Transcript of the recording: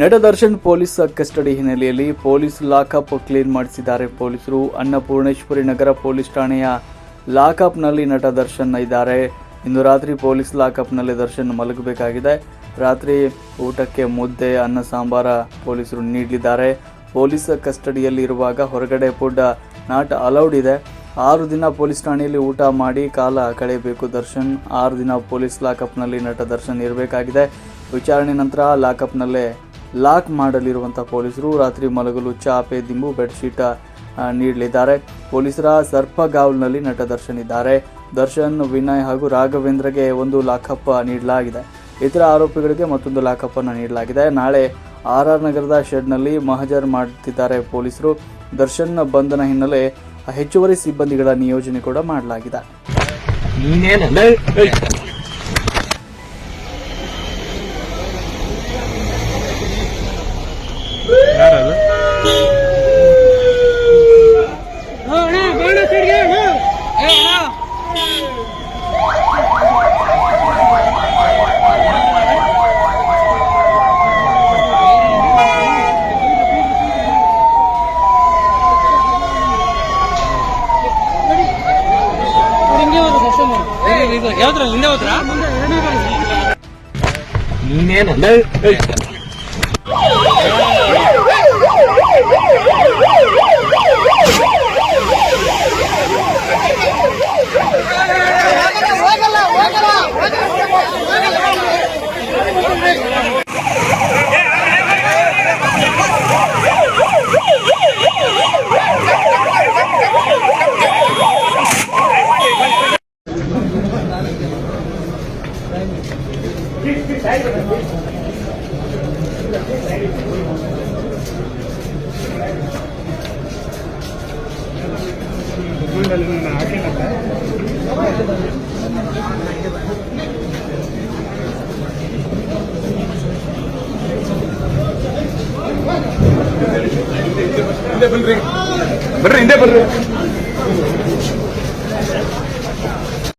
ನಟ Darshan police custody ಹಿನ್ನೆಲೆಯಲ್ಲಿ police lockup clean ಮಾಡಿಸಿದ್ದಾರೆ ಪೊಲೀಸರು. ಅನ್ನಪೂರ್ಣೇಶ್ವರಿ ನಗರ ಪೊಲೀಸ್ ಠಾಣೆಯ ಲಾಕಪ್ನಲ್ಲಿ ನಟ ದರ್ಶನ್ ಇದ್ದಾರೆ. ಇಂದು ರಾತ್ರಿ ಪೊಲೀಸ್ ಲಾಕಪ್ನಲ್ಲಿ ದರ್ಶನ್ ಮಲಗಬೇಕಾಗಿದೆ. ರಾತ್ರಿ ಊಟಕ್ಕೆ ಮುದ್ದೆ, ಅನ್ನ, ಸಾಂಬಾರ ಪೊಲೀಸರು ನೀಡಲಿದ್ದಾರೆ. ಪೊಲೀಸ್ ಕಸ್ಟಡಿಯಲ್ಲಿ ಇರುವಾಗ ಹೊರಗಡೆ ಫುಡ್ ನಾಟ್ ಅಲೌಡ್ ಇದೆ. ಆರು ದಿನ ಪೊಲೀಸ್ ಠಾಣೆಯಲ್ಲಿ ಊಟ ಮಾಡಿ ಕಾಲ ಕಳೆಯಬೇಕು. ದರ್ಶನ್ ಆರು ದಿನ ಪೊಲೀಸ್ ಲಾಕಪ್ನಲ್ಲಿ ನಟ ದರ್ಶನ್ ಇರಬೇಕಾಗಿದೆ. ವಿಚಾರಣೆ ನಂತರ ಲಾಕಪ್ನಲ್ಲೇ ಲಾಕ್ ಮಾಡಲಿರುವಂಥ ಪೊಲೀಸರು ರಾತ್ರಿ ಮಲಗಲು ಚಾಪೆ, ದಿಂಬು, ಬೆಡ್ಶೀಟ್ ನೀಡಲಿದ್ದಾರೆ. ಪೊಲೀಸರ ಸರ್ಪಗಾವಲ್ನಲ್ಲಿ ನಟ ದರ್ಶನ್ ಇದ್ದಾರೆ. ದರ್ಶನ್, ವಿನಯ್ ಹಾಗೂ ರಾಘವೇಂದ್ರಗೆ ಒಂದು ಲಾಕಪ್ ನೀಡಲಾಗಿದೆ. ಇತರ ಆರೋಪಿಗಳಿಗೆ ಮತ್ತೊಂದು ಲಾಕಪ್ ಅನ್ನು ನೀಡಲಾಗಿದೆ. ನಾಳೆ ಆರ್ ಆರ್ ನಗರದ ಶೆಡ್ನಲ್ಲಿ ಮಹಜರ್ ಮಾಡುತ್ತಿದ್ದಾರೆ ಪೊಲೀಸರು. ದರ್ಶನ್ ಬಂಧನ ಹಿನ್ನೆಲೆ ಹೆಚ್ಚುವರಿ ಸಿಬ್ಬಂದಿಗಳ ನಿಯೋಜನೆ ಕೂಡ ಮಾಡಲಾಗಿದೆ. ಯಾವ್ದ್ರ ಹಿಂದೆ ಹೋದ್ರ ನೀನೇನಲ್ಲ இந்த பண்றேன் பண்றேன் இந்த பண்றேன்